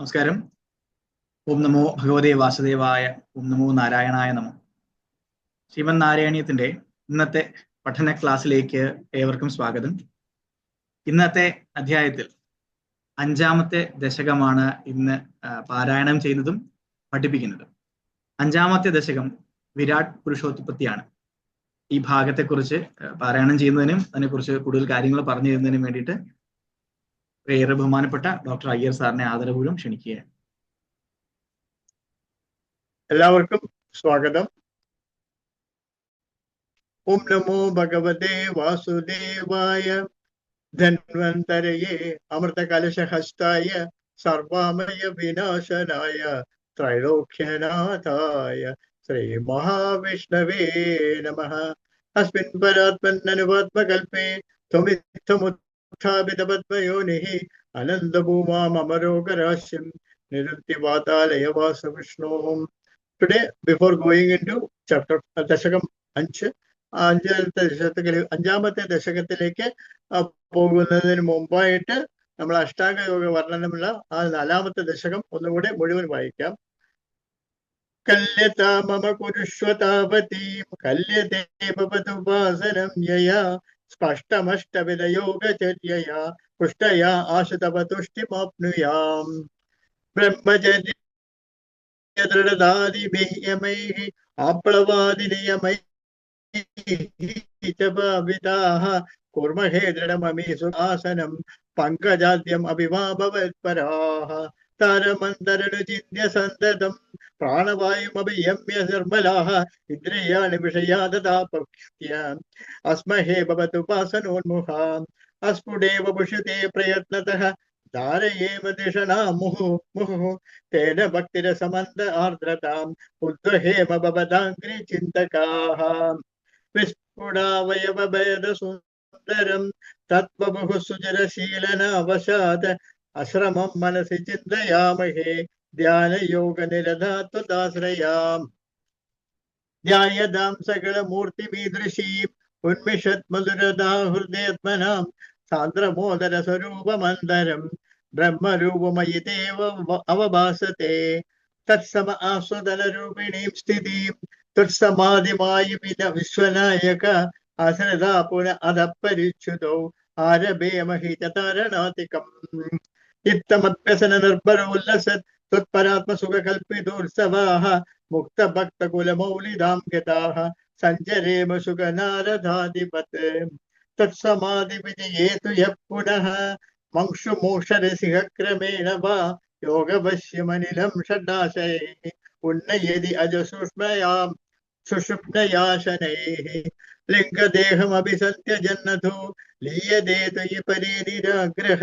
നമസ്കാരം. ഓം നമോ ഭഗവതേ വാസുദേവായ ഓം നമോ നാരായണായ നമോ. ശ്രീമൻ നാരായണീയത്തിന്റെ ഇന്നത്തെ പഠന ക്ലാസ്സിലേക്ക് ഏവർക്കും സ്വാഗതം. ഇന്നത്തെ അധ്യായത്തിൽ അഞ്ചാമത്തെ ദശകമാണ് ഇന്ന് പാരായണം ചെയ്യുന്നതും പഠിപ്പിക്കുന്നതും. അഞ്ചാമത്തെ ദശകം വിരാട് പുരുഷോത്പത്തിയാണ് ഈ ഭാഗത്തെക്കുറിച്ച് പാരായണം ചെയ്യുന്നതിനും അതിനെക്കുറിച്ച് കൂടുതൽ കാര്യങ്ങൾ പറഞ്ഞു തരുന്നതിനും വേണ്ടിയിട്ട് ഏറെ ബഹുമാനപ്പെട്ട ഡോക്ടർ അയ്യർ സാറിനെ ആദരപൂർവം ക്ഷണിക്കുകയാണ്. എല്ലാവർക്കും സ്വാഗതം. ഓം നമോ ഭഗവതേ വാസുദേവായ ധന്വന്തരയെ അമൃതകലശഹസ്തായ സർവാമയ വിനാശനായ ത്രൈലോക്യനാഥായ ശ്രീ മഹാവിഷ്ണവേ നമ. അസ്മിൻ പരാത്മന്നനുപാത്മകൽപേ ത്വമിത്തമുത്ഥാപിതപദ്മയോനിः അനന്തഭൂമാമരോഗരാശ്യം വാതാലയ വിഷ്ണോം today before going into chapter ദശകം അഞ്ച് അഞ്ചാമത്തെ ദശകത്തിൽ അഞ്ചാമത്തെ ദശകത്തിലേക്ക് പോകുന്നതിന് മുമ്പായിട്ട് നമ്മൾ അഷ്ടാംഗ യോഗ വർണനമുള്ള ആ നാലാമത്തെ ദശകം ഒന്നുകൂടെ മുഴുവൻ വായിക്കാം. കല്യതാ മമ കുരുഷ്വതാപതീം കല്യതേ യയാ स्पष्टमष्टविधयोगचर्यया पुष्टया आशतवतुष्टिमाप्नुयाम् ब्रह्मचर्य दृढदादिभिः यमैः आप्लवादिनियमैः च भाविताः कुर्महे दृढममी सुखासनम् पङ्कजाद्यम् अभिवा भवत्पराः ചിന്യ സന്തതം പ്രാണവായുമഭിയമ്യ നിർമ്മലാः ഇന്ദ്രിയാണി വിഷയാ തഥാപ്യ അസ്മഹേ ഭവതുപാസനോന്മുഖാ അസ്ഫുടേവ പുഷത്തെ പ്രയത്നതः ധാരയേമ ദിഷണാ മുഹു മുഹു തേന ഭക്തിരസമന്ത ആർദ്രതാം ഉദ്വഹേമ ഭവതാംഗ്രി ചിന്തകാः വിസ്ഫുടാവയവഭേദ സുന്ദരം തത്വബഹു സുചരശീലനാവശാത് അശ്രമം മനസ്സി ചിന്തയാമഹേ. ധ്യാനയോഗനിരധാത്വദാശ്രയാം ധ്യായതാം സകലമൂർത്തിമീദൃശീം ഉന്മിഷത് മധുരതാ ഹൃദയത്മനാം. സാന്ദ്രമോദര സ്വരൂപമന്തരം. ബ്രഹ്മരൂപമയിതേവ അവഭാസത്തെ. തത്സമ ആസ്വദനരൂപിണീം സ്ഥിതിയും തത്സമാധിമായി വിന വിശ്വനായക. ആശ്രിത പുന അധപ്പരിച്യുതോ ആരഭേമഹി इत्तमप्यसनर्भरोल्लसत् त्वत्परात्मसुखकल्पितोत्सवाः मुक्तभक्तकुलमौलिदाङ्किताः सञ्चरेम सुखनारदाधिपत्। तत्समाधिविजये तु यः पुनः मङ्क्षुमूषरसिहक्रमेण वा योगवश्यमनिलं षड्डाशयैः उन्नयदि अजसुष्मयां सुषुप्नयाशनैः। लिङ्गदेहमभिसन्त्यजन्नथो निराग्रह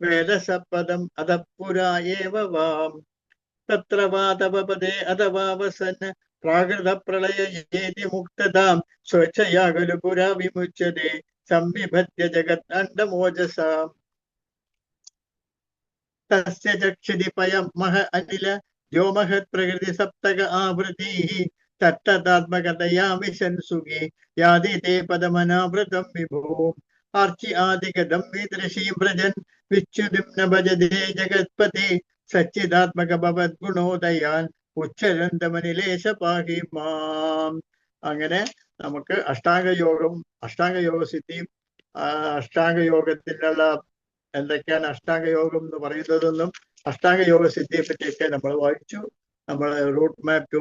വേദസപദം അധപ്പുരായേവ വാം. തത്ര വാതവപദേ അഥവാ വസന പ്രാകൃത പ്രളയേതി മുക്തതാം. സ്വച്ഛയാകലു പുരാ വിമുച്ചതേ സംവിഭദ്യ ജഗത് അണ്ടമോജസാം തസ്യ ചക്ഷുതി പയം മഹ അനില വ്യോമഹത് പ്രകൃതി സപ്തക ആവൃതീ തട്ടതാത്മകതയാ വിശൻസുഖി യാതി തേ പദമനാവൃതം വിഭോ. ആർച്ചി ആദിഗതം വിദൃശീം വ്രജൻ വിച്ഛുതിം ഭജതേ ജഗത്പതി സച്ചിദാത്മക ഭവദ്ഗുണോദയാൻ ഉച്ചരന്തമനിലേശ പാഹി മാം. അങ്ങനെ നമുക്ക് അഷ്ടാംഗ യോഗം അഷ്ടാംഗ യോഗ സിദ്ധിയും അഷ്ടാംഗ എന്തൊക്കെയാണ് അഷ്ടാംഗ യോഗം എന്ന് പറയുന്നതെന്നും അഷ്ടാംഗ യോഗ സിദ്ധിയെ പറ്റിയൊക്കെ നമ്മൾ വായിച്ചു. നമ്മൾ റൂട്ട് മാപ്പ് ടു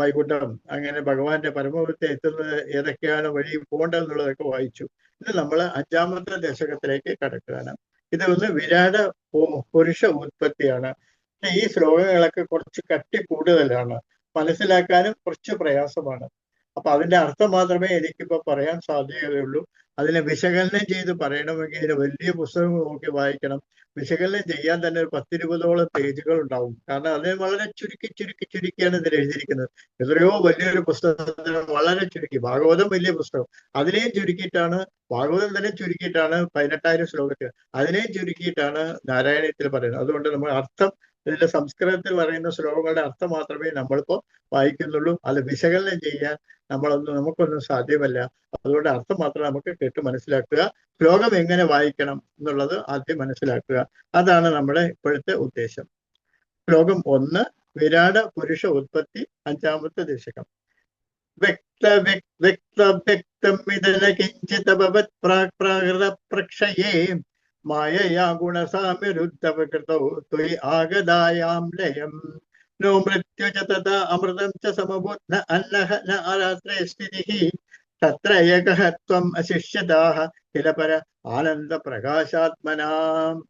വൈകുണ്ഠം അങ്ങനെ ഭഗവാന്റെ പരമപുരത്തെ എത്തുന്നത് ഏതൊക്കെയാണ് വഴി പോകേണ്ടതെന്നുള്ളതൊക്കെ വായിച്ചു. ഇത് നമ്മൾ അഞ്ചാമത്തെ ദശകത്തിലേക്ക് കടക്കുകയാണ്. ഇത് ഒന്ന് വിരാട പുരുഷ ഉത്പത്തിയാണ്. ഈ ശ്ലോകങ്ങളൊക്കെ കുറച്ച് കട്ടി കൂടുതലാണ്. മനസ്സിലാക്കാനും കുറച്ച് പ്രയാസമാണ്. അപ്പൊ അതിന്റെ അർത്ഥം മാത്രമേ എനിക്കിപ്പോ പറയാൻ സാധ്യതയുള്ളൂ. അതിനെ വിശകലനം ചെയ്ത് പറയണമെങ്കിൽ ഇതിന് വലിയ പുസ്തകങ്ങൾ നോക്കി വായിക്കണം. വിശകലനം ചെയ്യാൻ തന്നെ ഒരു പത്തിരുപതോളം പേജുകൾ ഉണ്ടാവും. കാരണം അതിനെ വളരെ ചുരുക്കി ചുരുക്കി ചുരുക്കിയാണ് ഇതിൽ എഴുതിയിരിക്കുന്നത്. എത്രയോ വലിയൊരു പുസ്തകത്തിന് വളരെ ചുരുക്കി. ഭാഗവതം വലിയ പുസ്തകം. അതിനെയും ചുരുക്കിയിട്ടാണ് ഭാഗവതം തന്നെ ചുരുക്കിയിട്ടാണ് പതിനെട്ടായിരം ശ്ലോകത്തിൽ. അതിനെയും ചുരുക്കിയിട്ടാണ് നാരായണീയത്തിൽ പറയുന്നത്. അതുകൊണ്ട് നമ്മൾ അർത്ഥം ഇതിന്റെ സംസ്കൃതത്തിൽ പറയുന്ന ശ്ലോകങ്ങളുടെ അർത്ഥം മാത്രമേ നമ്മളിപ്പോ വായിക്കുന്നുള്ളൂ. അത് വിശകലനം ചെയ്യാൻ നമ്മളൊന്നും നമുക്കൊന്നും സാധ്യമല്ല. അതുകൊണ്ട് അർത്ഥം മാത്രം നമുക്ക് കേട്ട് മനസ്സിലാക്കുക. ശ്ലോകം എങ്ങനെ വായിക്കണം എന്നുള്ളത് ആദ്യം മനസ്സിലാക്കുക. അതാണ് നമ്മുടെ ഇപ്പോഴത്തെ ഉദ്ദേശം. ശ്ലോകം ഒന്ന് വിരാട പുരുഷ ഉത്പത്തി അഞ്ചാമത്തെ ദശകം. വ്യക്ത വ്യക്ത വ്യക്തം ഇതന കിഞ്ചിത് ഭവത് പ്രാക് പ്രാകൃത പ്രക്ഷയേ मायया गुणसाम्यरुद्धवकृतौ त्वयि आगदायां लयम् नो मृत्युच तदा अमृतं च समबुद्ध अन्नः न अरात्रे स्थितिः तत्र एकः त्वम् अशिष्यदाः किल पर आनन्दप्रकाशात्मनाम्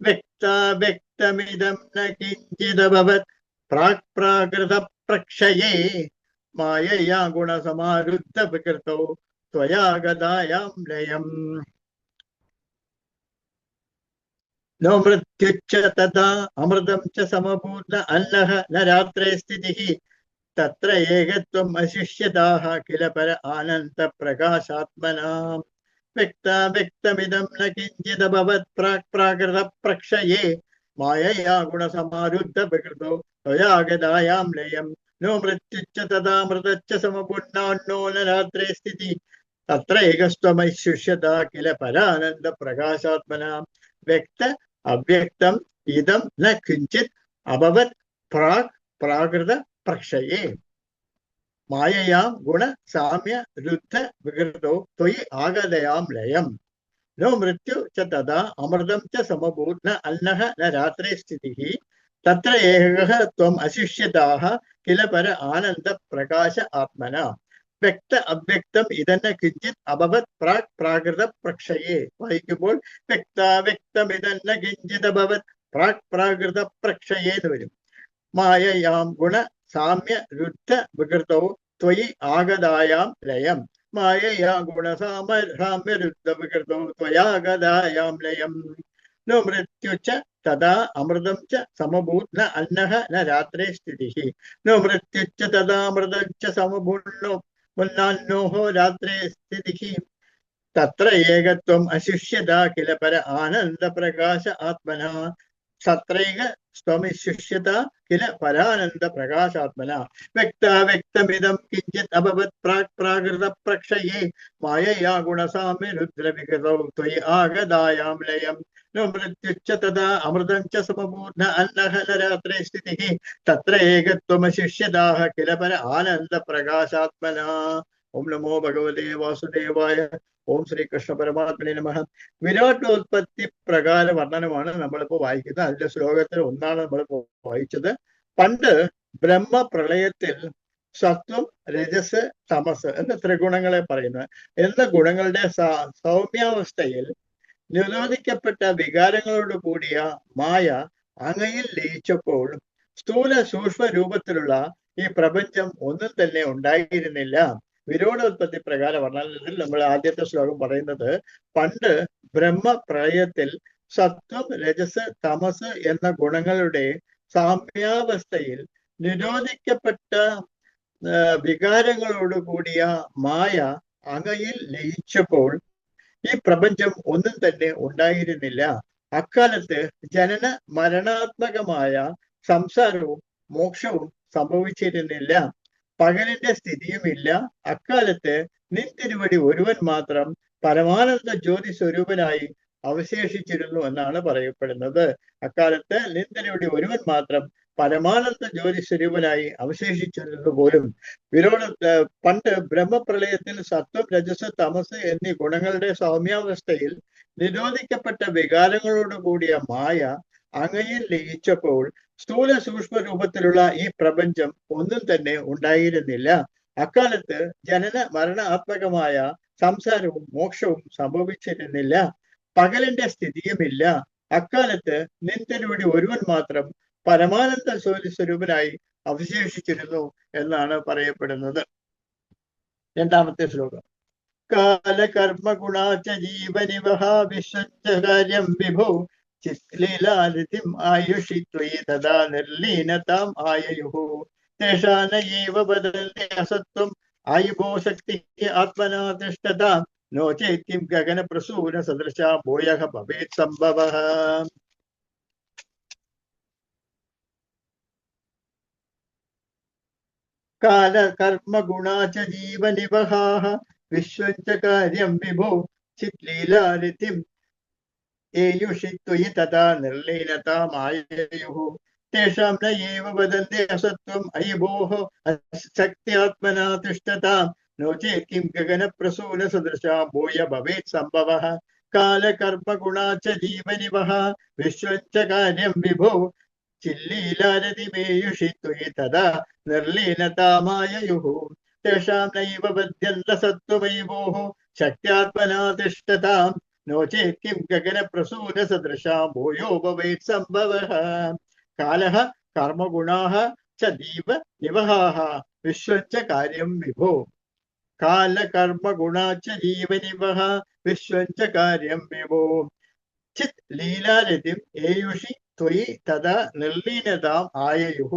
व्यक्ताव्यक्तमिदं न किञ्चिदभवत् प्राक् प्राकृतप्रक्षये मायया गुणसमारुद्धविकृतौ त्वया गदायां लयम् नो मृत्युच्च तदा अमृतं च समपूर्ण अन्नः न रात्रे स्थितिः तत्र एकत्वम् अशिष्यताः किल पर आनन्दप्रकाशात्मनाम् व्यक्ताव्यक्तमिदं न किञ्चिदभवत् प्राक् प्राकृतप्रक्षये मायया गुणसमारुद्धप्रकृतो त्वयागदायां लयं नो मृत्युच्च तदा मृतच्च समपूर्णान्नो न रात्रे स्थितिः तत्र एकस्त्वमैशिष्यता किल परानन्दप्रकाशात्मनाम् व्यक्त അവ്യക്തം ഇതം ന കിഞ്ചിത് അഭവത് പ്രാക് പ്രാകൃത പ്രക്ഷയേ മായയാം ഗുണ സാമ്യ രുദ്ധ വികൃതോ ത്വയി ആഗതയാം ലയം നോ മൃത്യു ച തഥാ അമൃതം ച സമഭൂത് ന അന്നഃ ന രാത്രി സ്ഥിതിഃ തത്ര ഏകഃ ത്വം അശിഷ്യതാഃ കില പര ആനന്ദ പ്രകാശ ആത്മന വ്യക്ത അവ്യക്തം ഇതന്നെ കിഞ്ചിത് അഭവത് പ്രാക് പ്രാകൃത പ്രക്ഷയെ. വായിക്കുമ്പോൾ വ്യക്ത വ്യക്തം ഇതന്നെ കിഞ്ചിത് അഭവത് പ്രാക് പ്രാകൃത പ്രക്ഷയെ എന്ന് വരും. മായയാം ഗുണ സാമ്യ രുദ്ധ വികൃതവും ത്വയി ആഗതായാം ലയം. മായയാ ഗുണ സാമ സാമ്യ രുദ്ധ വികൃതവും ത്വയാഗതായാം ലയം. നോ മൃത്യുച്ച തഥാ അമൃതം ച സമഭൂത് ന അന്നഹ ന രാത്രേ സ്ഥിതി നോ മൃത്യുച്ച തഥാ അമൃതം ച സമഭൂർണോ മുന്നാന്നോഹോ രാത്രേ സ്ഥിതിഃ തത്ര ഏകത്വം അശിഷ്യത കില പര ആനന്ദ പ്രകാശ ആത്മന. സത്രൈക സ്വമിശിഷ്യത കില പരാനന്ദ പ്രകാശാത്മന. വ്യക്ത വ്യക്തമിതം കിഞ്ചിത് അഭവത് പ്രാക് പ്രാകൃത പ്രക്ഷയേ. മായയാ ഗുണസാമ്യ രുദ്രവികൃതൗ ത്വയി ആഗതായാം ലയം. മൃത്യുച്ച തഥാ അമൃതം ച സമപൂർണ അന്നഹലരാത്രേ സ്ഥിതി തത്ര ഏകത്വമശിഷ്യതാഹ കില പര ആനന്ദ പ്രകാശാത്മന. ഓം നമോ ഭഗവതേ വാസുദേവായ ഓം ശ്രീകൃഷ്ണ പരമാത്മനെ നമ. വിരാട്ടോത്പത്തി പ്രകാര വർണനമാണ് നമ്മളിപ്പോ വായിക്കുന്നത്. അതിന്റെ ശ്ലോകത്തിൽ ഒന്നാണ് നമ്മളിപ്പോ വായിച്ചത്. പണ്ട് ബ്രഹ്മ ബ്രഹ്മപ്രളയത്തിൽ സത്വം രജസ് തമസ് എന്ന ത്രിഗുണങ്ങളെ പറയുന്നത് എന്ന ഗുണങ്ങളുടെ സൗമ്യാവസ്ഥയിൽ നിരോധിക്കപ്പെട്ട വികാരങ്ങളോട് കൂടിയ മായ അങ്ങയിൽ ലയിച്ചപ്പോൾ സ്ഥൂല സൂക്ഷ്മ രൂപത്തിലുള്ള ഈ പ്രപഞ്ചം ഒന്നും തന്നെ ഉണ്ടായിരുന്നില്ല. വിരോധോത്പത്തി പ്രകാരമാണ് നമ്മൾ ആദ്യത്തെ ശ്ലോകം പറയുന്നത്. പണ്ട് ബ്രഹ്മപ്രളയത്തിൽ സത്വം രജസ് തമസ് എന്ന ഗുണങ്ങളുടെ സാമ്യാവസ്ഥയിൽ നിരോധിക്കപ്പെട്ട വികാരങ്ങളോട് കൂടിയ മായ അങ്ങയിൽ ലയിച്ചപ്പോൾ ഈ പ്രപഞ്ചം ഒന്നും തന്നെ ഉണ്ടായിരുന്നില്ല. അക്കാലത്ത് ജനന മരണാത്മകമായ സംസാരവും മോക്ഷവും സംഭവിച്ചിരുന്നില്ല. പകലിന്റെ സ്ഥിതിയുമില്ല. അക്കാലത്ത് നിൻ തിരുവടി ഒരുവൻ മാത്രം പരമാനന്ദ ജ്യോതി സ്വരൂപനായി അവശേഷിച്ചിരുന്നു എന്നാണ് പറയപ്പെടുന്നത്. അക്കാലത്ത് നിന്ദനയുടെ ഒരുവൻ മാത്രം പരമാനന്ദ ജ്യോതി സ്വരൂപനായി അവശേഷിച്ചിരുന്നു പോലും. വിരോധ പണ്ട് ബ്രഹ്മപ്രളയത്തിൽ സത്വം രജസ് തമസ് എന്നീ ഗുണങ്ങളുടെ സൗമ്യാവസ്ഥയിൽ നിരോധിക്കപ്പെട്ട വികാരങ്ങളോട് കൂടിയ മായ അങ്ങയിൽ ലയിച്ചപ്പോൾ സ്ഥൂല സൂക്ഷ്മ രൂപത്തിലുള്ള ഈ പ്രപഞ്ചം ഒന്നും തന്നെ ഉണ്ടായിരുന്നില്ല. അക്കാലത്ത് ജനന മരണാത്മകമായ സംസാരവും മോക്ഷവും സംഭവിച്ചിരുന്നില്ല. പകലിന്റെ സ്ഥിതിയുമില്ല. അക്കാലത്ത് നിന്തിരുവടി ഒരുവൻ മാത്രം പരമാനന്ദ സ്വരൂപനായി അവശേഷിച്ചിരുന്നു എന്നാണ് പറയപ്പെടുന്നത്. രണ്ടാമത്തെ ശ്ലോകം. കാലകർമ്മ ഗുണാച്ച ജീവനിവഹ വിശ്വകാര്യം വിഭോ चित्लीलादितिम् आयुषित्वयि तदा निर्लीनताम् आययुः तेषा न एव वदन्ति असत्त्वम् आयुभोशक्तिः आत्मना तिष्ठताम् नो चेत् किं गगनप्रसूनसदृशा भूयः भवेत् सम्भवः कालकर्मगुणा च जीवनिवहाः विश्वञ्च कार्यं विभो चित्लीलारितिम् एयुषि त्वयि तथा निर्लीनतामाययुः तेषां न एव वदन्ति असत्त्वम् अयि भोः शक्त्यात्मना तिष्ठताम् नो चेत् किं गगनप्रसूनसदृशा भूय भवेत् सम्भवः कालकर्मगुणा च जीवनिवः विश्वं च कार्यं विभो चिल्लीलारतिमेयुषि त्वयि तदा निर्लीनतामाययुः तेषां नैव बध्यन्तसत्त्वमयि भोः शक्त्यात्मना तिष्ठताम् नो चेत् किं गगनप्रसूनसदृशा भूयो भवेत् सम्भवः कालः कर्मगुणाः च दीव निवहाः विश्वं च कार्यं विभो कालकर्मगुणा च जीवनिवः विश्वं च कार्यं विभो चित् लीलारतिम् एयुषि त्वयि तदा निर्लीनताम् आययुः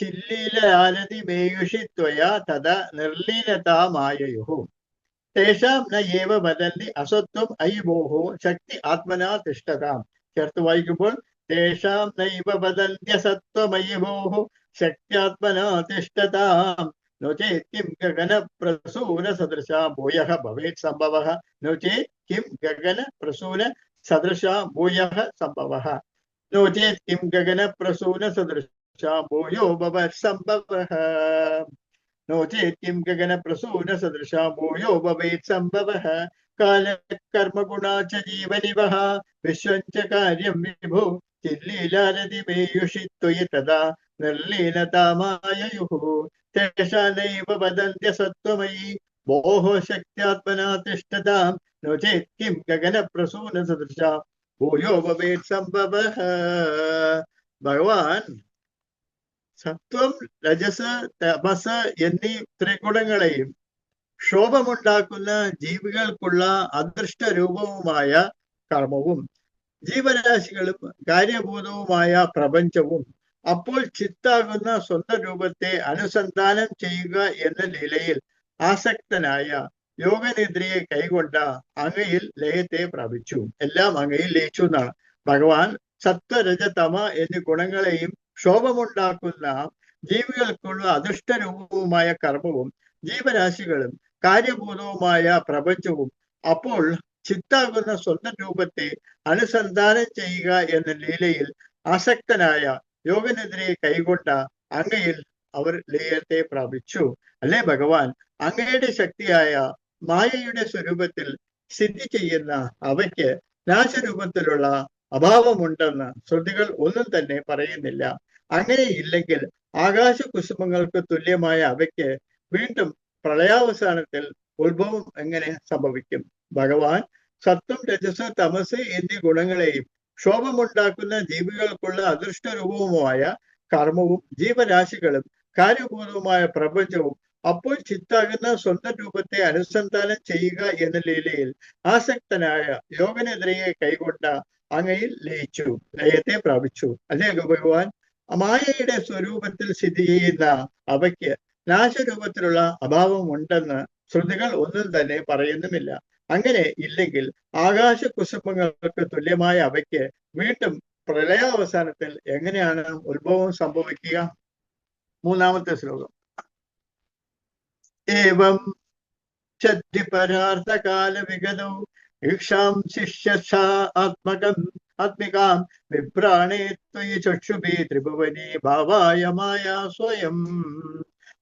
चिल्लीलारतिमेयुषि त्वया तदा निर्लीनताम् आययुः तेषां न एव वदन्ति असत्त्वम् अयि भोः शक्ति आत्मना तिष्ठताम् ചേർത്ത് വായിക്കുമ്പോൾ തേഷാം നൈവ വദന്ത്യസത്വമയി ഭോः ശക്ത്യാത്മനാ തിഷ്ഠതാം नो चेत् किं गगनप्रसूनसदृशा भूयः भवेत् सम्भवः नो चेत् किं गगनप्रसूनसदृशा भूयः सम्भवः नो चेत् किं गगनप्रसूनसदृशा भूयो भवेत् सम्भवः नोचे किं गगन भूयो भवेत् भूयो कालकर्मगुणा च जीवनिवः। विश्वं च कार्यं विभो। चिल्लीलारदिमेयुषि त्वयि तदा निर्लीनतामाययुः। तेषा नैव वदन्त्यसत्त्वमयि भोः शक्त्यात्मना तिष्ठतां नो चेत् किं भूयो भवेत् सम्भवः। भगवान् സത്വം രജസ് തപസ് എന്നീ ത്രിഗുണങ്ങളെയും ക്ഷോഭമുണ്ടാക്കുന്ന ജീവികൾക്കുള്ള അദൃഷ്ട രൂപവുമായ കർമ്മവും ജീവരാശികളും കാര്യഭൂതവുമായ പ്രപഞ്ചവും അപ്പോൾ ചിത്താകുന്ന സ്വന്തം രൂപത്തെ അനുസന്ധാനം ചെയ്യുക എന്ന നിലയിൽ ആസക്തനായ യോഗനിദ്രയെ കൈകൊണ്ട അങ്ങയിൽ ലയത്തെ പ്രാപിച്ചു. എല്ലാം അങ്ങയിൽ ലയിച്ചു എന്നാണ്. ഭഗവാൻ സത്വരജതമ എന്നീ ഗുണങ്ങളെയും ക്ഷോഭമുണ്ടാക്കുന്ന ജീവികൾക്കുള്ള അദൃഷ്ടരൂപവുമായ കർമ്മവും ജീവരാശികളും കാര്യഭൂതവുമായ പ്രപഞ്ചവും അപ്പോൾ ചിത്താകുന്ന സ്വന്തം രൂപത്തെ അനുസന്ധാനം ചെയ്യുക എന്ന ലീലയിൽ ആസക്തനായ യോഗനെതിരെ കൈകൊണ്ട അങ്ങയിൽ അവർ ലയത്തെ പ്രാപിച്ചു. അല്ലേ ഭഗവാൻ? അങ്ങയുടെ ശക്തിയായ മായയുടെ സ്വരൂപത്തിൽ സ്ഥിതി ചെയ്യുന്ന അവയ്ക്ക് നാശരൂപത്തിലുള്ള അഭാവമുണ്ടെന്ന് ശ്രുതികൾ ഒന്നും തന്നെ പറയുന്നില്ല. അങ്ങനെ ഇല്ലെങ്കിൽ ആകാശ കുസുമങ്ങൾക്ക് തുല്യമായ അവയ്ക്ക് വീണ്ടും പ്രളയാവസാനത്തിൽ ഉത്ഭവം എങ്ങനെ സംഭവിക്കും? ഭഗവാൻ സത്വം രജസ് തമസ് എന്നീ ഗുണങ്ങളെയും ക്ഷോഭമുണ്ടാക്കുന്ന ജീവികൾക്കുള്ള അദൃഷ്ട രൂപവുമായ കർമ്മവും ജീവരാശികളും കാര്യപൂർവമായ പ്രപഞ്ചവും അപ്പോൾ ചിത്താകുന്ന സ്വന്തം രൂപത്തെ അനുസന്ധാനം ചെയ്യുക എന്ന ലീലയിൽ ആസക്തനായ യോഗനെതിരെ കൈകൊണ്ട അങ്ങയിൽ ലയിച്ചു ലയത്തെ പ്രാപിച്ചു. അല്ലേ ഭഗവാൻ അമായയുടെ സ്വരൂപത്തിൽ സ്ഥിതി ചെയ്യുന്ന അവയ്ക്ക് നാശരൂപത്തിലുള്ള അഭാവം ഉണ്ടെന്ന് ശ്രുതികൾ ഒന്നും തന്നെ പറയുന്നുമില്ല. അങ്ങനെ ഇല്ലെങ്കിൽ ആകാശ കുസുമങ്ങൾക്ക് തുല്യമായ അവയ്ക്ക് വീണ്ടും പ്രളയാവസാനത്തിൽ എങ്ങനെയാണ് ഉത്ഭവം സംഭവിക്കുക? മൂന്നാമത്തെ ശ്ലോകം. ഏവം ചദ്വിപരാർത്ഥകാല വിഗതോ ഈക്ഷാം ശിഷ്യസാ ആത്മകം ആത്മികാം വിഭ്രാണേ ത്വയി ചക്ഷുഭി ത്രിഭുവനി ഭാവായ മായാ സ്വയം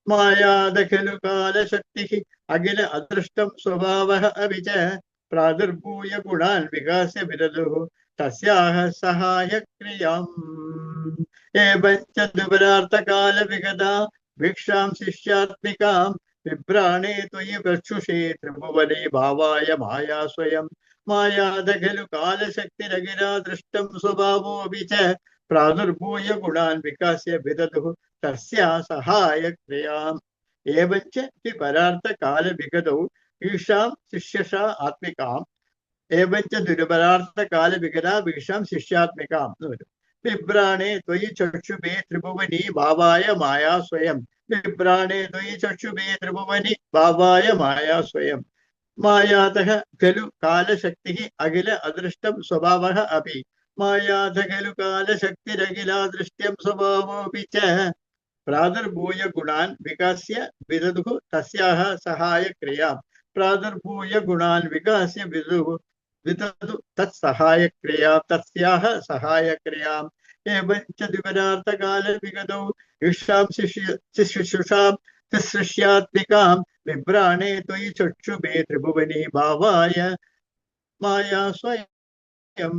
മായാദ ഖലു കാലശക്തി അഖില അദൃഷ്ടം സ്വഭാവ അപി ച പ്രാദുർഭൂയ ഗുണാൻ വികാസ്യ വിരതു തസ്യാഹ സഹായക്രിയാം ഏവഞ്ച ദുപരാർത്ഥകാല വിഗത ഭിക്ഷാം വിഭ്രാണേ ത്വയി ചക്ഷുഷേ ത്രിഭുവനെ ഭാവായ മായാ സ്വയം മായാദഖലു കാലശക്തിരകിരാ ദൃഷ്ടം സ്വഭാവോപി ച പ്രാദുർഭൂയ ഗുണാൻ വികാസ്യ വിദതുഃ തസ്യാ സഹായക്രിയാം ഏവഞ്ച പരാർത്ഥ കാല വിഗതൗ ഈഷാം ശിഷ്യഷ ആത്മികാം ഏവഞ്ച ദുരുപരാർത്ഥ കാല വിഗതാ വീഷാം ശിഷ്യാത്മികാം എന്ന് വരും बिभ्राणे त्वयि चक्षुभे त्रिभुवनी भावाय माया स्वयं। बिभ्राणे त्वयि चक्षुभे त्रिभुवनी भावाय माया स्वयं। मायातः खलु कालशक्तिः अखिल अदृष्टं स्वभावः अपि। मायाथ खलु कालशक्तिरखिलादृष्ट्यं स्वभावोऽपि च। प्रादुर्भूय गुणान् विकास्य विदधुः तस्याः सहायक्रियाँ प्रादुर्भूय गुणान् विकास्य विदुः विदतु तत्सहायक्रियाँ तस्याः सहायक्रियाम्, एवञ्च द्विपदार्थकाले विगतौ युषां शिशुषां तिसृष्यात्मिकां विभ्राणे त्वयि चक्षुभे त्रिभुवने भावाय माया स्वयं।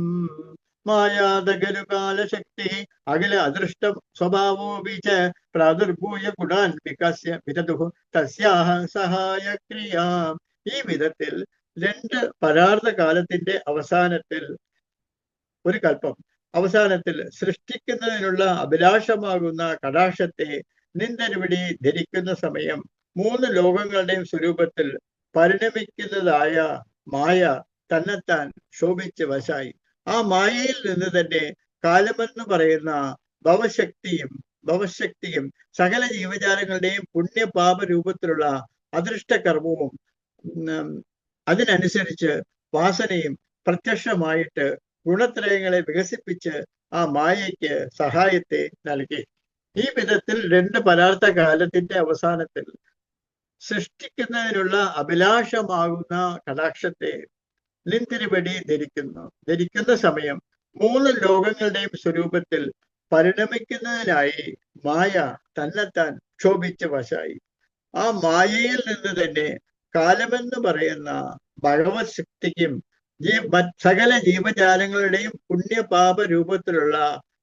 मायादगलु कालशक्तिः अखिल अदृष्ट स्वभावोऽपि च प्रादुर्भूय गुणान्विकस्य विकस्य विदतुः तस्याः सहायक्रियाम्। ഈ വിധത്തിൽ രണ്ട് പരാർത്ഥ കാലത്തിന്റെ അവസാനത്തിൽ ഒരു കൽപ്പം. അവസാനത്തിൽ സൃഷ്ടിക്കുന്നതിനുള്ള അഭിലാഷമാകുന്ന കടാക്ഷത്തെ നിന്ദരുവിടി ധരിക്കുന്ന സമയം മൂന്ന് ലോകങ്ങളുടെയും സ്വരൂപത്തിൽ പരിണമിക്കുന്നതായ മായ തന്നെത്താൻ ശോഭിച്ച് വശായി. ആ മായയിൽ നിന്ന് തന്നെ കാലമെന്ന് പറയുന്ന ഭവശക്തിയും ഭവശക്തിയും സകല ജീവജാലങ്ങളുടെയും പുണ്യപാപ രൂപത്തിലുള്ള അദൃഷ്ടകർമ്മവും അതിനനുസരിച്ച് വാസനയും പ്രത്യക്ഷമായിട്ട് ഗുണത്രയങ്ങളെ വികസിപ്പിച്ച് ആ മായയ്ക്ക് സഹായത്തെ നൽകി. ഈ വിധത്തിൽ രണ്ട് പരാർത്ഥ കാലത്തിന്റെ അവസാനത്തിൽ സൃഷ്ടിക്കുന്നതിനുള്ള അഭിലാഷമാകുന്ന കടാക്ഷത്തെ നിന്തിരുപടി ധരിക്കുന്നു. ധരിക്കുന്ന സമയം മൂന്ന് ലോകങ്ങളുടെയും സ്വരൂപത്തിൽ പരിണമിക്കുന്നതിനായി മായ തന്നെത്താൻ ക്ഷോഭിച്ച വശായി. ആ മായയിൽ നിന്ന് തന്നെ കാലമെന്ന് പറയുന്ന ഭഗവത് ശക്തിക്കും ജീ സകല ജീവജാലങ്ങളുടെയും പുണ്യപാപ രൂപത്തിലുള്ള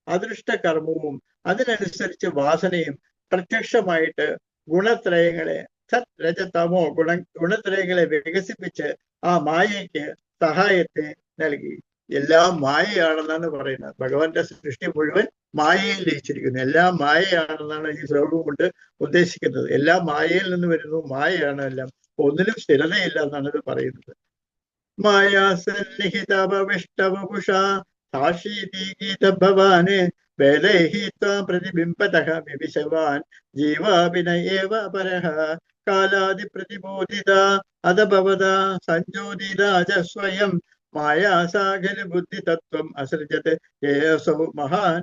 അദൃഷ്ട കർമ്മവും അതിനനുസരിച്ച് വാസനയും പ്രത്യക്ഷമായിട്ട് ഗുണത്രയങ്ങളെ സത് രജതമോ ഗുണ ഗുണത്രയങ്ങളെ വികസിപ്പിച്ച് ആ മായയ്ക്ക് സഹായത്തെ നൽകി. എല്ലാം മായയാണെന്നാണ് പറയുന്നത്. ഭഗവാന്റെ സൃഷ്ടി മുഴുവൻ മായയിൽ ലയിച്ചിരിക്കുന്നു. എല്ലാം മായയാണെന്നാണ് ഈ ശ്ലോകം കൊണ്ട് ഉദ്ദേശിക്കുന്നത്. എല്ലാം മായയിൽ നിന്ന് വരുന്നു. മായയാണ് എല്ലാം. ഒന്നിലും സ്ഥിരതയില്ല എന്നാണ് ഇത് പറയുന്നത്. മായാസന്നിഹിതഭവിഷ്ടവപുഷ സാക്ഷീതീഗീതഭവാന് വേദൈഹി ത്വാം പ്രതിബിംബതഃ വിവിശവാൻ ജീവാവിന ഏവ പരഹ കാലാദി പ്രതിബോധിത അധഭവത സഞ്ജോതിരാജ സ്വയം മായാസാഖല ബുദ്ധി തത്വം അസൃജത് യേസൗ മഹാൻ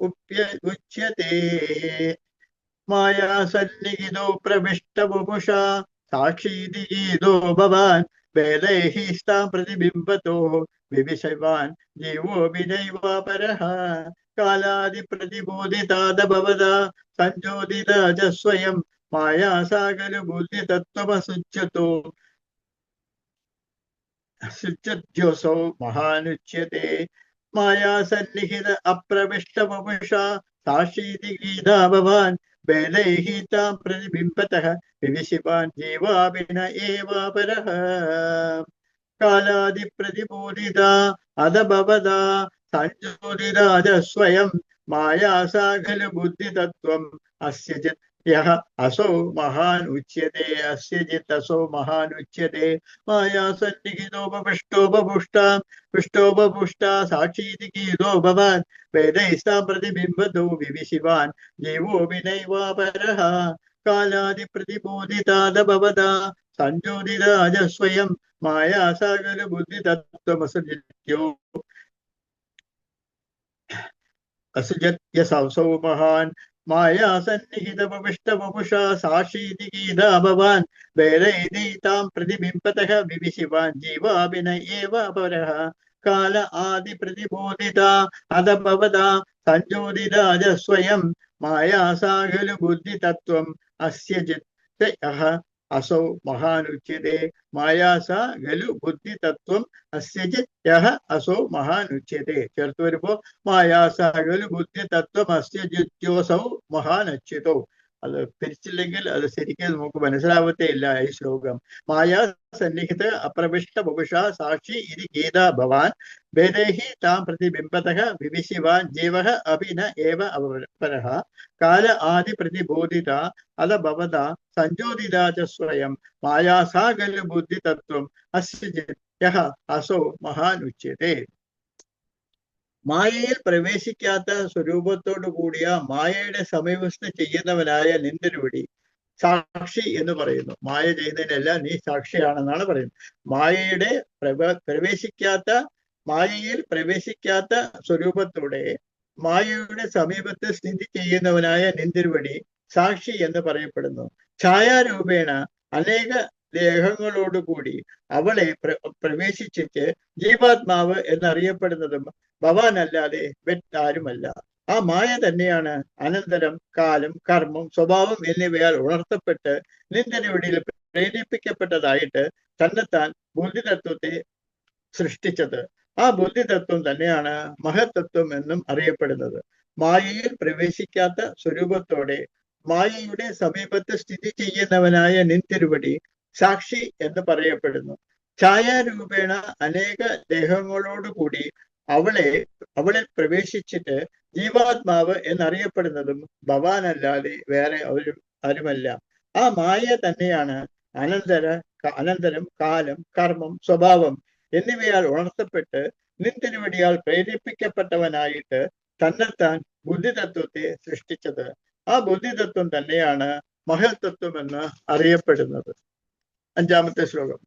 ഉപ്യ ഉച്യത്തെ മായാസന്നിഹിതോ പ്രവിഷ്ട साक्षीदिगीतो भवान् वेदैः स्तां प्रतिबिम्बतो, विविशवान्, जीवोऽभिनैवापरः। कालादिप्रतिबोधितादभवदा सञ्जोदिता च स्वयं माया सा खलु बुद्धितत्त्वमसुच्यतो सुच्यद्योऽसौ महानुच्यते। माया सन्निहित साक्षीति गीता भवान् वेदैः तां प्रतिबिम्बतः। ഹൃദി ശിവാൻ ജീവാവിന ഏവാപര കാലാദിപ്രതിബോധിത അധഭവത സഞ്ജോതിരാജ സ്വയം മായാസാഖലു ബുദ്ധിതത്വം അസ്യ ചിത് യഹ. അസോ മഹാൻ ഉച്യത്തെ അസ്യ ചിത് അസോ മഹാൻ ഉച്യത്തെ മായാസന്നിഹിതോപപുഷ്ടോപപുഷ്ടാം പുഷ്ടോപപുഷ്ടാ സാക്ഷീതി ഗീതോ ഭവാൻ. വേദൈസ്താം പ്രതിബിംബതോ വിവിശിവാൻ ജീവോ വിനൈവാപരഃ विविशिवान् जीवोऽपि नैवापरः कालादिप्रतिबोधितादभवदा सञ्जोदिता च स्वयं माया सा खलु बुद्धितत्त्वमसृज्यो असृजत्यसौ महान् माया सन्निहितपविष्टवपुषा साक्षीति गीता भवान् वेदैतीतां प्रतिबिम्बतः विविशिवान् जीवाभिन एव अपरः काल आदिप्रतिबोधिता अदभवदा सञ्जोदिता च स्वयं माया सा खलु बुद्धितत्त्वम् അസ്യ ചിത്ത അസൗ മഹാനുച്യതേ. മായാസ ഖലു ബുദ്ധി തത്വം അസ്യജിത് യഹ അസോ മഹാനുച്യതേ. ചേർത്ത് വരുമ്പോ മായാസ ഖലു ബുദ്ധി തത്വം അസ്യജിത്യോസൗ മഹാനച്യുതൗ. അത് തിരിച്ചില്ലെങ്കിൽ അത് ശരിക്കും നമുക്ക് മനസ്സിലാവത്തേ ഇല്ല ഈ ശ്ലോകം. മായാ സന്നിഹിത അപ്രവിഷ്ട ബുഭുഷ സാക്ഷി ഇത് ഗീത ഭവാൻ. വേദേഹി താം പ്രതിബിംബത വിവിശിവാൻ ജീവ അഭിന ഏവ അപരഃ കാല ആദി പ്രതിബോധിത അത ഭവത സഞ്ചോദിത സ്വയം. മായാസാ ഖലു ബുദ്ധി തത്വം അസ്യ അസോ മഹാൻ ഉച്യത്തെ മായയിൽ പ്രവേശിക്കാത്ത സ്വരൂപത്തോടു കൂടിയ മായയുടെ സമീപസ്ഥ ചെയ്യുന്നവനായ നിന്തിരുവിടി സാക്ഷി എന്ന് പറയുന്നു. മായ ചെയ്തതിനെല്ലാം നീ സാക്ഷിയാണെന്നാണ് പറയുന്നത്. മായയുടെ പ്രവ പ്രവേശിക്കാത്ത മായയിൽ പ്രവേശിക്കാത്ത സ്വരൂപത്തോടെ മായയുടെ സമീപത്ത് സ്ഥിതി ചെയ്യുന്നവനായ നിന്തിരുവടി സാക്ഷി എന്ന് പറയപ്പെടുന്നു. ഛായാരൂപേണ അനേക ദേഹങ്ങളോടുകൂടി അവളെ പ്ര പ്രവേശിച്ചിട്ട് ജീവാത്മാവ് എന്നറിയപ്പെടുന്നതും ഭവാൻ അല്ലാതെ മറ്റാരുമല്ല. ആ മായ തന്നെയാണ് അനന്തരം കാലം കർമ്മം സ്വഭാവം എന്നിവയാൽ ഉണർത്തപ്പെട്ട് നിന്ദനവിടിയിൽ പ്രേരിപ്പിക്കപ്പെട്ടതായിട്ട് തന്നെത്താൻ ബുദ്ധിതത്വത്തെ സൃഷ്ടിച്ചത്. ആ ബുദ്ധിതത്വം തന്നെയാണ് മഹത്തത്വം എന്നും അറിയപ്പെടുന്നത്. മായയിൽ പ്രവേശിക്കാത്ത സ്വരൂപത്തോടെ മായയുടെ സമീപത്ത് സ്ഥിതി ചെയ്യുന്നവനായ നിന്തിരുവടി സാക്ഷി എന്ന് പറയപ്പെടുന്നു. ഛായാരൂപേണ അനേക ദേഹങ്ങളോടുകൂടി അവളെ അവളിൽ പ്രവേശിച്ചിട്ട് ജീവാത്മാവ് എന്നറിയപ്പെടുന്നതും ഭവാനല്ലാതെ വേറെ ഒരു ആരുമല്ല. ആ മായ തന്നെയാണ് അനന്തര അനന്തരം കാലം കർമ്മം സ്വഭാവം എന്നിവയാൽ ഉണർത്തപ്പെട്ട് നിന്തിരുവടിയാൽ പ്രേരിപ്പിക്കപ്പെട്ടവനായിട്ട് തന്നെത്താൻ ബുദ്ധിതത്വത്തെ സൃഷ്ടിച്ചത്. ആ ബുദ്ധിതത്വം തന്നെയാണ് മഹൽതത്വം എന്ന് അറിയപ്പെടുന്നത്. അഞ്ചാമത്തെ ശ്ലോകം.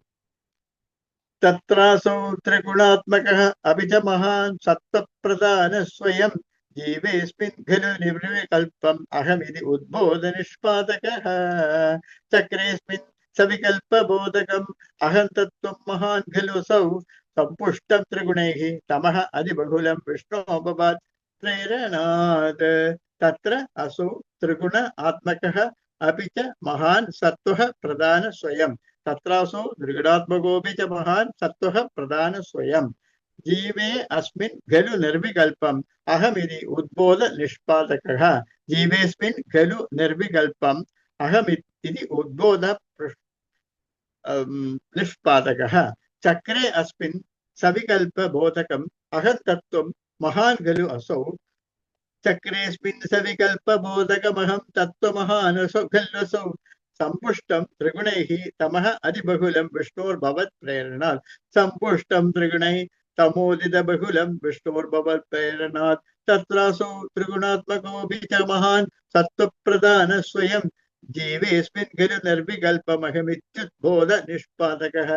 തത്രാസൗ ത്രിഗുണാത്മക അഭിജ മഹാൻ സത്തപ്രധാന സ്വയം ജീവേസ്മിൻ ഖലു നിവൃവികൽപ്പം അഹമിതി ഉദ്ബോധ നിഷ്പാദക ചക്രേസ്മിൻ സവികൽപ്പബോധകം അഹം തത്വം മഹാൻ ഖലു സൗ സമ്പുഷ്ടം ത്രിഗുണൈ തമഹ അതിബഹുലം വിഷ്ണോപവാത് പ്രേരണാത് തത്ര അസൗ ത്രിഗുണ ആത്മക അപി ച മഹാൻ സത്വ പ്രധാന സ്വയം तत्रासौ दृढात्मकोऽपि च महान् सत्त्वः प्रधान स्वयं। जीवे अस्मिन् खलु निर्विकल्पम्। अहमिति उद्बोध निष्पादकः। जीवेऽस्मिन् खलु निर्विकल्पम्। अहमिति उद्बोध निष्पादकः। चक्रे अस्मिन् सविकल्पबोधकम्। अहं तत्त्वं महान् खलु असौ। चक्रेऽस्मिन् सविकल्पबोधकमहं तत्त्वमहानसौ खल्वसौ सम्पुष्टं त्रिगुणैः तमः अधिबहुलं विष्णोर्भवत् प्रेरणात् सम्पुष्टं त्रिगुणैः तमोदितबहुलं विष्णोर्भवत् प्रेरणात् तत्रासौ त्रिगुणात्मकोऽपि च महान् सत्त्वप्रधान स्वयं जीवेऽस्मिन् खलु निर्विकल्पमहमित्युद्बोध निष्पादकः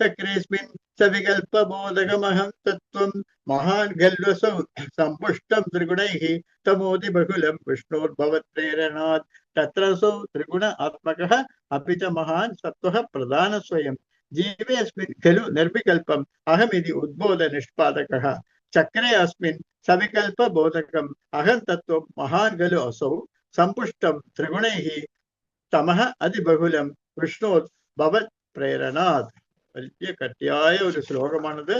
चक्रेऽस्मिन् सविकल्पबोधकमहं तत्त्वं महान् खल्वसौ सम्पुष्टं त्रिगुणैः तमोदिबहुलं विष्णोर्भवत्प्रेरणात् തത്രസോ ത്രിഗുണ ആത്മക അപ്പി ച മഹാൻ സത്വ പ്രധാന സ്വയം ജീവേ അസ്മിൻ ഖലു നിർവികൽപ്പം അഹമിതി ഉദ്ബോധ നിഷ്പാദക ചക്രേ അസ്മിൻ സവികൽപ ബോധകം അഹം തത്വം മഹാൻ ഖലു അസൗ സമ്പുഷ്ടം ത്രിഗുണൈ തമഹ അതിബഹുലം വിഷ്ണോത് ഭവത് പ്രേരണാത് വലിയ കട്ടിയായ ഒരു ശ്ലോകമാണത്.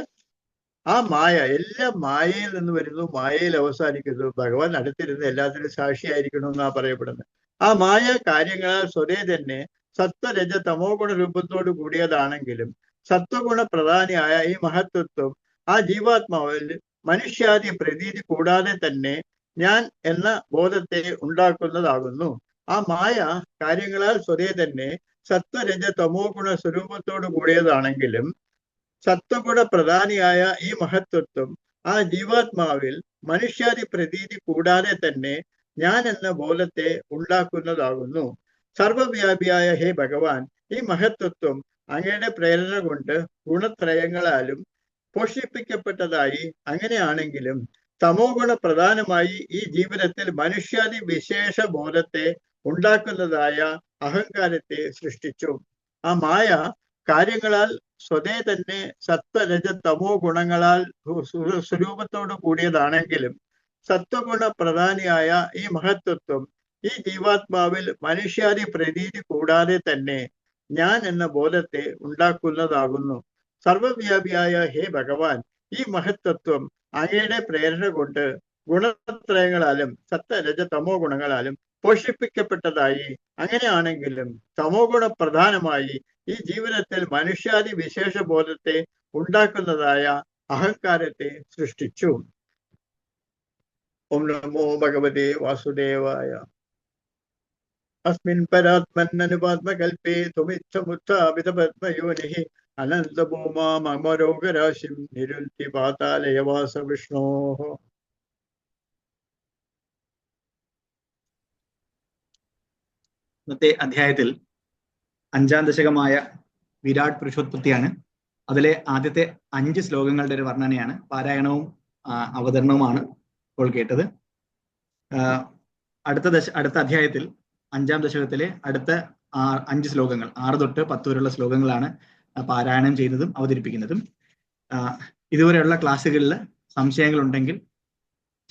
ആ മായ എല്ലാം മായയിൽ നിന്ന് വരുന്നു. മായയിൽ അവസാനിക്കുന്നു. ഭഗവാൻ അടുത്തിരുന്ന് എല്ലാത്തിനും സാക്ഷിയായിരിക്കണം എന്നാ പറയപ്പെടുന്നത്. ആ മായ കാര്യങ്ങളാൽ സ്വരേ തന്നെ സത്വരജ തമോ ഗുണ രൂപത്തോട് കൂടിയതാണെങ്കിലും സത്വഗുണ പ്രധാനിയായ ഈ മഹത്വത്വം ആ ജീവാത്മാവിൽ മനുഷ്യാദി പ്രതീതി കൂടാതെ തന്നെ ഞാൻ എന്ന ബോധത്തെ ഉണ്ടാക്കുന്നതാകുന്നു. ആ മായ കാര്യങ്ങളാൽ സ്വതേ തന്നെ സത്വരജ തമോ ഗുണ സ്വരൂപത്തോട് കൂടിയതാണെങ്കിലും സത്വഗുണ പ്രധാനിയായ ഈ മഹത്വത്വം ആ ജീവാത്മാവിൽ മനുഷ്യാദി പ്രതീതി കൂടാതെ തന്നെ ഞാൻ എന്ന ബോധത്തെ ഉണ്ടാക്കുന്നതാകുന്നു സർവവ്യാപിയായ ഹേ ഭഗവാൻ ഈ മഹത്വത്വം അങ്ങയുടെ പ്രേരണ കൊണ്ട് ഗുണത്രയങ്ങളാലും പോഷിപ്പിക്കപ്പെട്ടതായി അങ്ങനെയാണെങ്കിലും തമോ ഗുണ പ്രധാനമായി ഈ ജീവിതത്തിൽ മനുഷ്യാദി വിശേഷ ബോധത്തെ ഉണ്ടാക്കുന്നതായ അഹങ്കാരത്തെ സൃഷ്ടിച്ചു. ആ മായ കാര്യങ്ങളാൽ സ്വതേ തന്നെ സത്വരജ തമോ ഗുണങ്ങളാൽ സ്വരൂപത്തോട് കൂടിയതാണെങ്കിലും സത്വഗുണ പ്രധാനിയായ ഈ മഹത്വത്വം ഈ ജീവാത്മാവിൽ മനുഷ്യാദി പ്രതീതി കൂടാതെ തന്നെ ഞാൻ എന്ന ബോധത്തെ ഉണ്ടാക്കുന്നതാകുന്നു. സർവവ്യാപിയായ ഹേ ഭഗവാൻ ഈ മഹത്വത്വം അങ്ങയുടെ പ്രേരണ കൊണ്ട് ഗുണത്രയങ്ങളാലും സത്തരജ തമോ ഗുണങ്ങളാലും പോഷിപ്പിക്കപ്പെട്ടതായി അങ്ങനെയാണെങ്കിലും തമോ ഗുണ പ്രധാനമായി ഈ ജീവിതത്തിൽ മനുഷ്യാദി വിശേഷ ബോധത്തെ ഉണ്ടാക്കുന്നതായ അഹങ്കാരത്തെ സൃഷ്ടിച്ചു. ഓം നമോ ഭഗവതേ വാസുദേവായ അസ്മിൻ പരാത്മന്നനുപാത്മകൽപ്പേ തുമിച്ഛമുത്ഥാപിത പത്മയോനിഃ അനന്തഭൂമാമരോഗരാശിം നിരുന്തി പാതാലയവാസ വിഷ്ണോ ഇന്നത്തെ അധ്യായത്തിൽ അഞ്ചാം ദശകമായ വിരാട് പുരുഷോത്പത്തിയാണ്. അതിലെ ആദ്യത്തെ അഞ്ച് ശ്ലോകങ്ങളുടെ ഒരു വർണനയാണ്. പാരായണവും അവതരണവുമാണ്. ഇപ്പോൾ കേട്ടത്. അടുത്ത ദശ അടുത്ത അധ്യായത്തിൽ അഞ്ചാം ദശകത്തിലെ അടുത്ത അഞ്ച് ശ്ലോകങ്ങൾ ആറ് തൊട്ട് പത്ത് വരെയുള്ള ശ്ലോകങ്ങളാണ് പാരായണം ചെയ്യുന്നതും അവതരിപ്പിക്കുന്നതും. ഇതുവരെയുള്ള ക്ലാസ്സുകളിൽ സംശയങ്ങൾ ഉണ്ടെങ്കിൽ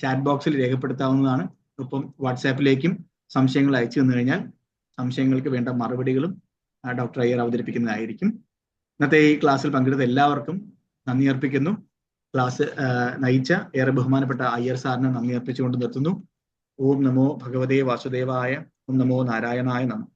ചാറ്റ് ബോക്സിൽ രേഖപ്പെടുത്താവുന്നതാണ്. ഒപ്പം വാട്സാപ്പിലേക്കും സംശയങ്ങൾ അയച്ചു തന്നു കഴിഞ്ഞാൽ സംശയങ്ങൾക്ക് വേണ്ട മറുപടികളും ഡോക്ടർ അയ്യർ അവതരിപ്പിക്കുന്നതായിരിക്കും. ഇന്നത്തെ ഈ ക്ലാസ്സിൽ പങ്കെടുത്ത എല്ലാവർക്കും നന്ദി അർപ്പിക്കുന്നു. ക്ലാസ് നയിച്ച ഏറെ ബഹുമാനപ്പെട്ട അയ്യർ സാറിന് നന്ദി അർപ്പിച്ചുകൊണ്ട് നിർത്തുന്നു. ഓം നമോ ഭഗവതേ വാസുദേവായ ഓം നമോ നാരായണായ നമോ.